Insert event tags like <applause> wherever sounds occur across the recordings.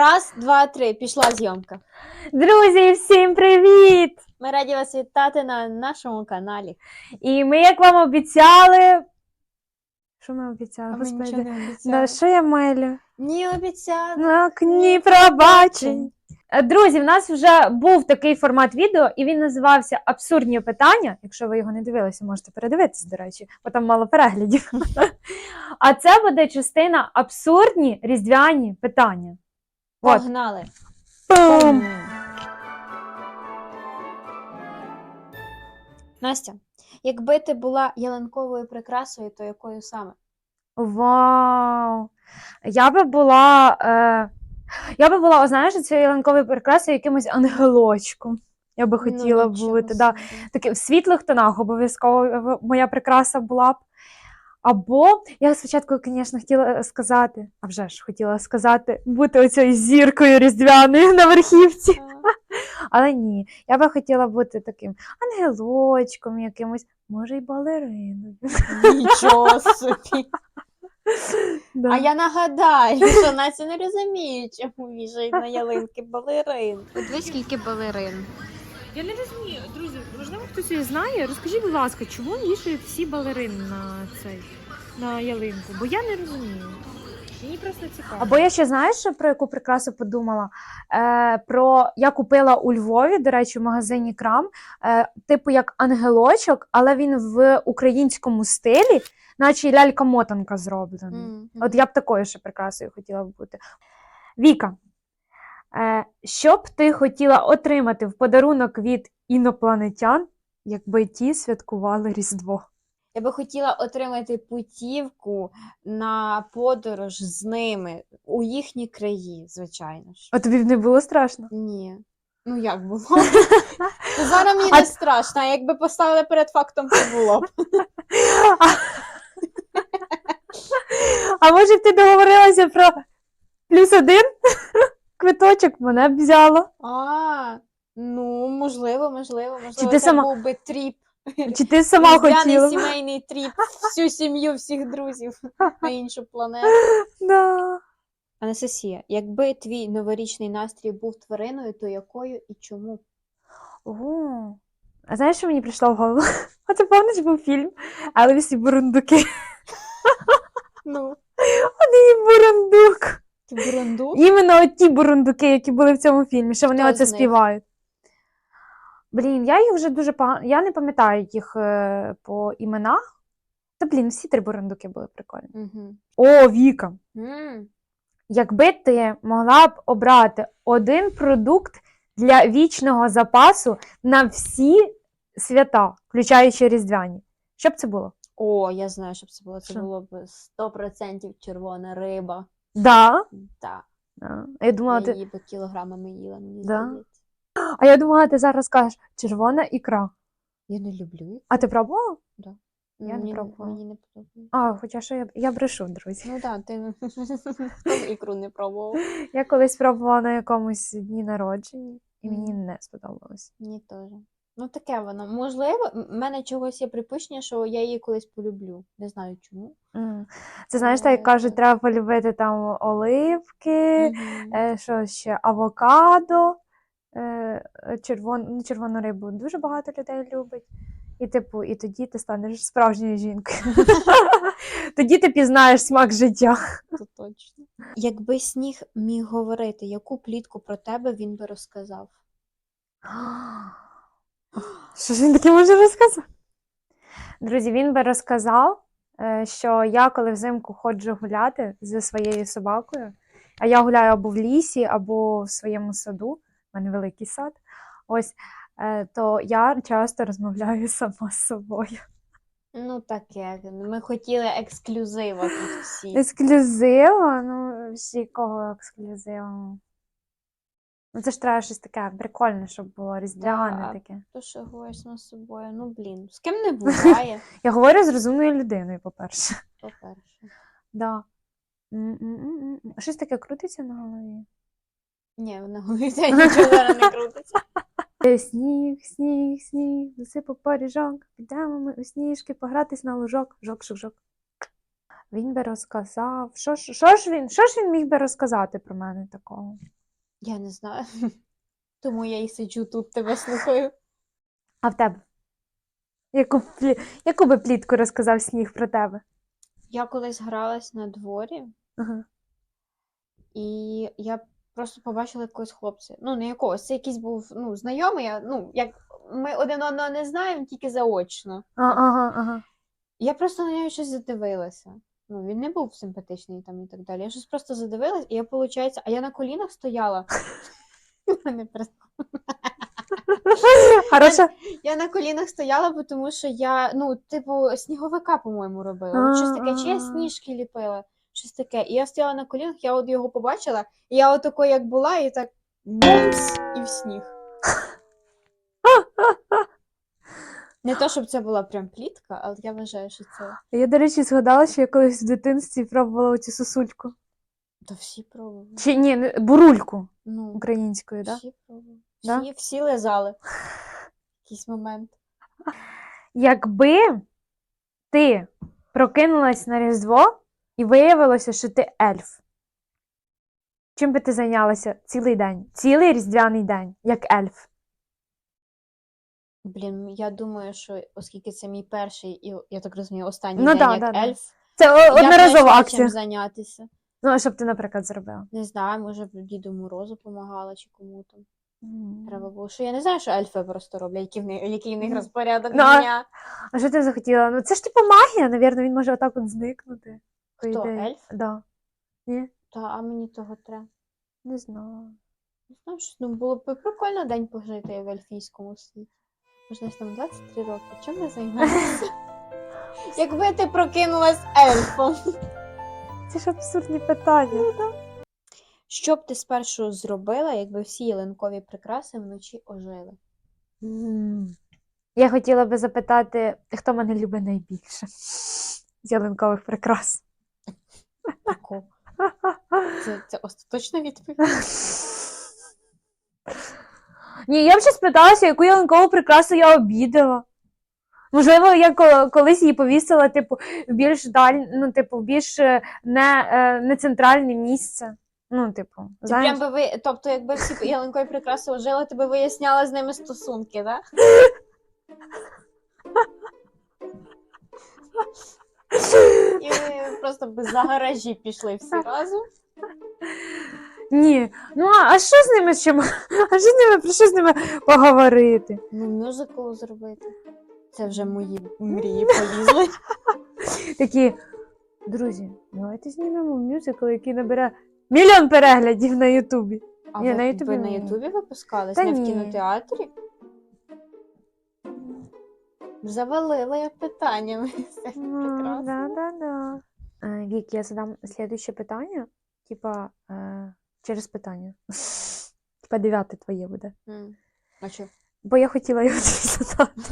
Раз, два, три. Пішла зйомка. Друзі, всім привіт! Ми раді вас вітати на нашому каналі. І ми, як вам обіцяли. Що ми обіцяли? А ми Господи, нічого не на обіцяли. що я мелю? Ні, обіцяли. На окні пробачень. Е, Друзі, в нас вже був такий формат відео, і він називався Абсурдні питання. Якщо ви його не дивилися, можете передивитися, до речі, бо там мало переглядів. <laughs> А це буде частина абсурдні різдвяні питання. От. Погнали. Пум! Настя, якби ти була ялинковою прикрасою, то якою саме? Вау! Я би була. Е... Я би була, о, знаєш, цією ялинковою прикрасою якимось ангелочком. Я би хотіла Ну, нічого бути. Да. собі. Таке в світлих тонах обов'язково моя прикраса була б. Або я спочатку, звісно, хотіла сказати, а вже ж хотіла сказати, бути оцією зіркою різдвяною на верхівці. А, <laughs> Але ні, я би хотіла бути таким ангелочком якимось, може, й балериною. Нічого <laughs> собі. Да. А я нагадаю, що Настя не розуміє, чому вішають на ялинки балерин. Подивись, скільки балерин. Я не розумію, друзі, можливо, хтось її знає. Розкажіть, будь ласка, чому вішають всі балерини на цей на ялинку? Бо я не розумію. Мені просто цікаво. Або я ще знаєш, про яку прикрасу подумала? Е, про я купила у Львові, до речі, в магазині Крам, е, типу як ангелочок, але він в українському стилі, наче лялька-мотанка зроблений. Мгм. От я б такою ще прикрасою хотіла б бути. Віка, е, що б ти хотіла отримати в подарунок від інопланетян, якби ті святкували Різдво? Я би хотіла отримати путівку на подорож з ними у їхні краї, звичайно ж. А тобі б не було страшно? Ні. Ну як було? <laughs> Зараз мені не страшно, а якби поставили перед фактом, то було б. А може б ти договорилася про плюс один квиточок мене б взяло? А, ну, можливо, можливо, можливо, ти це сама- був би тріп. Чи ти сама Різдвяний хотіла? сімейний тріп, всю сім'ю, всіх друзів на іншу планету. Да. Анастасія, якби твій новорічний настрій був твариною, то якою і чому? О, а знаєш, що мені прийшло в голову? <laughs> А ти пам'ятаєш, був фільм Елвіс і бурундуки. Ну, Вони і бурундук. ти бурундук? Іменно ті бурундуки, які були в цьому фільмі, що вони Хто оце них? співають. Блін, я їх вже дуже погано. Я не пам'ятаю їх е, по іменах. Та блін, всі три бурундуки були прикольні. Угу. О, Віка! М, Якби ти могла б обрати один продукт для вічного запасу на всі свята, включаючи Різдвяні, що б це було? О, я знаю, щоб це було. Це Що? було б 100% червона риба. Да. Так, Да. А я думала, я ти... її би кілограмами їла, мені Да? здається. А я думала, ти зараз скажеш червона ікра. Я не люблю їх. А ти пробувала? Я не мені, пробувала. Мені не подобається. А, хоча що я, я брешу, друзі. Ну так, ти <laughs> ікру не пробував. Я колись пробувала на якомусь дні народження, і мені не сподобалось. Мені теж. Ну, таке воно. Можливо, в мене чогось є припущення, що я її колись полюблю. Не знаю чому. М. Це знаєш, так як кажуть, треба полюбити там оливки, Мгм. е, що ще авокадо, червон, ну, червону рибу дуже багато людей любить. І, типу, і тоді ти станеш справжньою жінкою. <laughs> Тоді ти пізнаєш смак життя. Це точно. Якби сніг міг говорити, яку плітку про тебе він би розказав? <gasps> Що ж він таке може розказати? Друзі, він би розказав, е, що я коли взимку ходжу гуляти зі своєю собакою, а я гуляю або в лісі, або в своєму саду, в мене великий сад, ось, е, то я часто розмовляю <laughs> сама з собою. Ну, таке. Ми хотіли ексклюзива тут всі. Ексклюзиво? Ну, всі кого ексклюзиво. Ну, це ж треба щось таке прикольне, щоб було різдвяне Да. таке. То що говориш з собою? Ну, блін, з ким не буває, <laughs> Я говорю з розумною людиною, по-перше. по-перше. Да. Щось таке крутиться на голові. Ні, на голові тебе нічого зараз не крутиться. Е, Сніг, сніг, сніг, засипав поріжок, підемо ми у сніжки погратись на лужок, жок, жок, жок. Він би розказав. Що ж, що ж він, що ж він міг би розказати про мене такого? Я не знаю. <laughs> Тому я і сиджу тут, тебе слухаю. А в тебе? Яку, плі... Яку би плітку розказав сніг про тебе? Я колись гралась на дворі, Ага. і я просто побачила якогось хлопця. Ну, не якогось, це якийсь був ну, знайомий. а, Ну, як ми один одного не знаємо, тільки заочно. Ага, ага. Я просто на нього щось задивилася. Ну, він не був симпатичний там і так далі. Я щось просто задивилась, і я, виходить, а я на колінах стояла. <laughs> <laughs> Хороша. Я на колінах стояла, бо тому що я, ну, типу, сніговика, по-моєму, робила. Щось таке, чи я сніжки ліпила, щось таке. І я стояла на колінах, я от його побачила, і я от такою, як була, і так бумс, і в сніг. <laughs> Не то, щоб це була прям плітка, але я вважаю, що це. Я, до речі, згадала, що я колись в дитинстві пробувала цю сосульку. Та всі пробували. Чи ні, бурульку Ну, українською, так? Да? всі пробували. Да? Всі, всі лизали. <laughs> Якийсь момент. Якби ти прокинулась на Різдво і виявилося, що ти ельф. Чим би ти зайнялася цілий день? Цілий різдвяний день, як ельф. Блін, я думаю, що оскільки це мій перший і, я так розумію, останній Ну день да, як да, ельф, Це одноразова акція. чим зайнятися. Ну, а що б ти, наприклад, зробила? Не знаю, може б Діду Морозу помагала чи кому там. Треба було. Що я не знаю, що ельфи просто роблять, який в них, який в них розпорядок Ну, а- дня. А що ти захотіла? Ну це ж типу магія, навірно, він може отак от зникнути. По Хто, ідеї. ельф? Да. Та, а мені того треба. Не знаю. Не знаю, що ну, було б прикольно день пожити в ельфійському світі. Можна там 23 роки. Чим ви займаєтеся? <laughs> Якби ти прокинулась ельфом. Це ж абсурдні питання. Що б ти спершу зробила, якби всі ялинкові прикраси вночі ожили? М. Я хотіла би запитати, хто мене любить найбільше з ялинкових прикрас. Таку. Це, це остаточна відповідь. Ні, я б ще спиталася, яку ялинкову прикрасу я обідала. Можливо, я ко- колись її повісила, типу, в більш даль, ну, типу, в більш е, не, е, не центральне місце. Ну, типу, Ти знаєш? прям би ви, тобто, якби всі ялинкові прикраси ожили, ти би виясняла з ними стосунки, так? <laughs> <laughs> І просто б за гаражі пішли всі разом. Ні. Ну, а, а що з ними ще? м- А що з ними, про що з ними поговорити? Ну, мюзикл зробити. Це вже мої мрії <laughs> полізли. Такі, друзі, давайте знімемо мюзикл, який набере мільйон переглядів на Ютубі. А Ні, ви, на Ютубі ви на ні. Ютубі випускались, Та не ні. в кінотеатрі? Завалила я питаннями. <laughs> Ну, прекрасно. да, да, да. Вік, я задам слідуще питання, типа, е, через питання. <laughs> Типа дев'яте твоє буде. М. А що? Бо я хотіла його <laughs> тобі задати.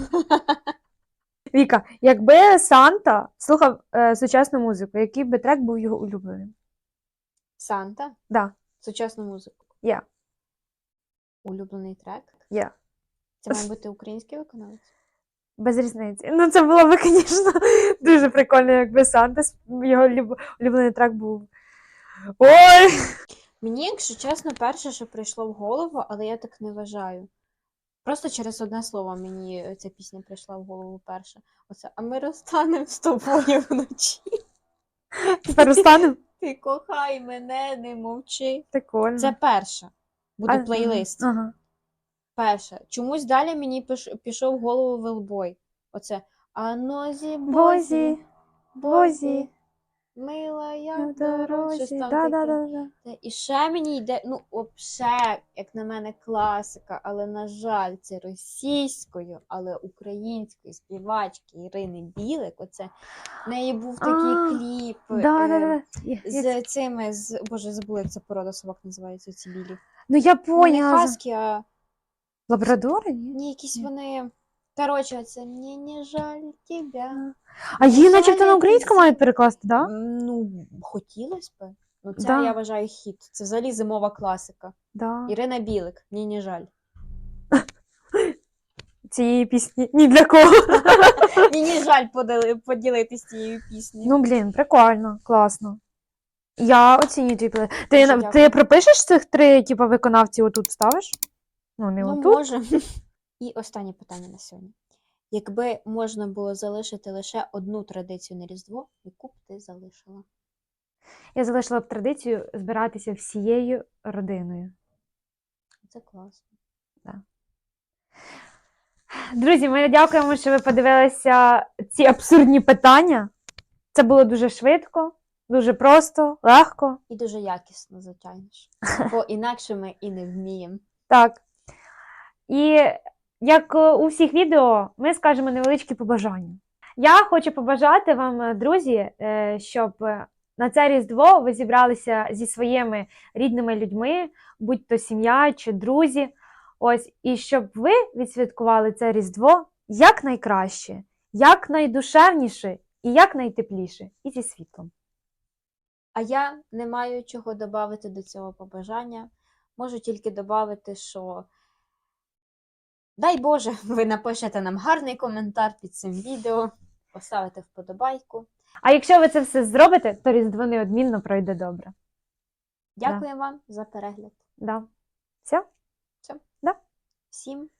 Віка, якби Санта слухав е, сучасну музику, який би трек був його улюбленим? Санта? Да, Сучасну музику. я. Улюблений трек. Я. Це має бути український виконавець. Без різниці. Ну, це було б, звісно, <laughs> дуже прикольно, якби Санта сп- його люб- улюблений трек був. Ой! Мені, якщо чесно, перше, що прийшло в голову, але я так не вважаю. Просто через одне слово мені ця пісня прийшла в голову перше. Оце, а ми розстанемо з тобою вночі. Тепер розстанем? Ти кохай мене, не мовчи. Прикольно. Це перше. Буде А, плейлист. Ага. Перше. Чомусь далі мені піш- пішов в голову Велбой. Оце Анозі Бозі, Бозі, Бозі, мила як на дорозі. дорозі. Щось там Да, таке. да, да, да. Та І ще мені йде, ну, вообще, як на мене, класика, але, на жаль, це російською, але українською співачки Ірини Білик. Оце в неї був такий А, кліп Да, да, е, да. Я- я- з цими, з, боже, забула, як ця порода собак називається, ці білі. Ну я Ну, не поняла. хаски, а Лабрадори, ні? ні, якісь вони. Коротше, це мені не жаль тебе. А її начебто на українську мають перекласти, так? Да? Ну, хотілося б. Ну, це, Да. я вважаю, хіт. Це взагалі зимова класика. Да. Ірина Білик, мені не жаль. <laughs> цієї пісні ні для кого. <laughs> Мені жаль поділи, поділитись цією піснею. Ну, блін, прикольно, класно. Я оцінюю твій плей. Ти, Дуже на- дякую. ти пропишеш цих три, типу, виконавці отут ставиш? Ну, не Ну, отут. може. І останнє питання на сьогодні. Якби можна було залишити лише одну традицію на Різдво, яку б ти залишила? Я залишила б традицію збиратися всією родиною. Це класно. Друзі, ми дякуємо, що ви подивилися ці абсурдні питання. Це було дуже швидко, дуже просто, легко. І дуже якісно, звичайно ж. Бо інакше ми і не вміємо. Так. І як е, у всіх відео, ми скажемо невеличкі побажання. Я хочу побажати вам, е, друзі, е, щоб на це Різдво ви зібралися зі своїми рідними людьми, будь то сім'я чи друзі. Ось, і щоб ви відсвяткували це Різдво якнайкраще, якнайдушевніше і якнайтепліше, і зі світлом. А я не маю чого додати до цього побажання. Можу тільки додати, що дай Боже, <laughs> ви напишете нам гарний коментар під цим відео, поставите вподобайку. А якщо ви це все зробите, то Різдво неодмінно пройде добре. Дякую вам за перегляд. Да. Все? Всім